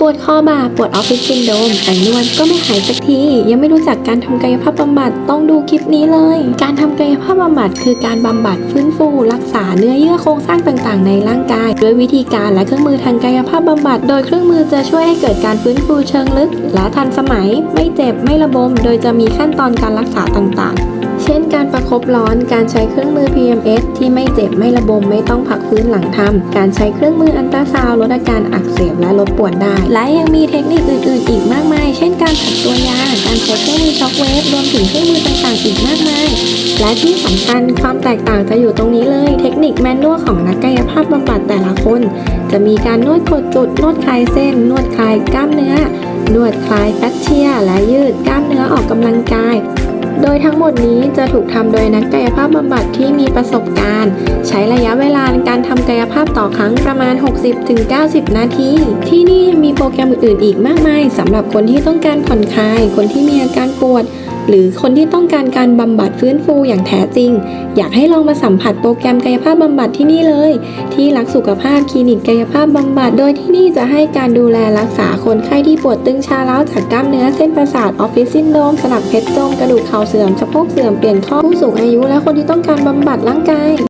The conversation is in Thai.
ปวดข้อบ่าปวดออฟฟิศซินโดมแต่นวดก็ไม่หายสักที ยังไม่รู้จักการทำกายภาพบำบัดต้องดูคลิปนี้เลย การทำกายภาพบำบัดคือการบำบัดฟื้นฟู รักษาเนื้อเยื่อโครงสร้างต่างๆ ในร่างกาย ด้วยวิธีการและเครื่องมือทางกายภาพบำบัด โดยเครื่องมือจะช่วยให้เกิดการฟื้นฟูเชิงลึก และทันสมัย ไม่เจ็บไม่ระบม โดยจะมีขั้นตอนการรักษาต่างๆ บร้อน การใช้เครื่องมือ PMS ที่ไม่เจ็บไม่ระบมไม่ต้องพักฟื้นหลังทำการใช้เครื่องมืออันตราซาวลดอาการอักเสบและลดปวดได้ และยังมีเทคนิคอื่นๆ อีกมากมาย เช่นการถักตัวยา การใช้เครื่องมือช็อคเวฟรวมถึงเครื่องมือต่างๆ อีกมากมาย และที่สำคัญความแตกต่างจะอยู่ตรงนี้เลย เทคนิคแมนนวลของนักกายภาพบำบัดแต่ละคน จะมีการนวดกดจุดนวดคลายเส้น นวดคลายกล้ามเนื้อนวดคลายแฟชเชีย และยืดกล้ามเนื้อออกกำลังกาย โดยทั้งหมดนี้จะถูกทำโดยนักกายภาพบำบัดที่มีประสบการณ์ ใช้ระยะเวลาในการทำกายภาพต่อครั้งประมาณ 60-90 นาที ที่นี่ยังมีโปรแกรมอื่นๆอีกมากมายสำหรับคนที่ต้องการผ่อนคลาย คนที่มีอาการปวด หรือคนที่ต้องการการบำบัดฟื้นฟูอย่างแท้จริง อยากให้ลองมาสัมผัสโปรแกรมกายภาพบำบัดที่นี่เลย ที่รักสุขภาพคลินิกกายภาพบำบัด โดยที่นี่จะให้การดูแลรักษาคนไข้ที่ปวดตึงชาเล้าจากกล้ามเนื้อเส้นประสาทออฟฟิศซินโดมสลับเพชรจมกระดูกเข่าเสื่อมสะโพกเสื่อมเปลี่ยนข้อผู้สูงอายุและคนที่ต้องการบำบัดร่างกาย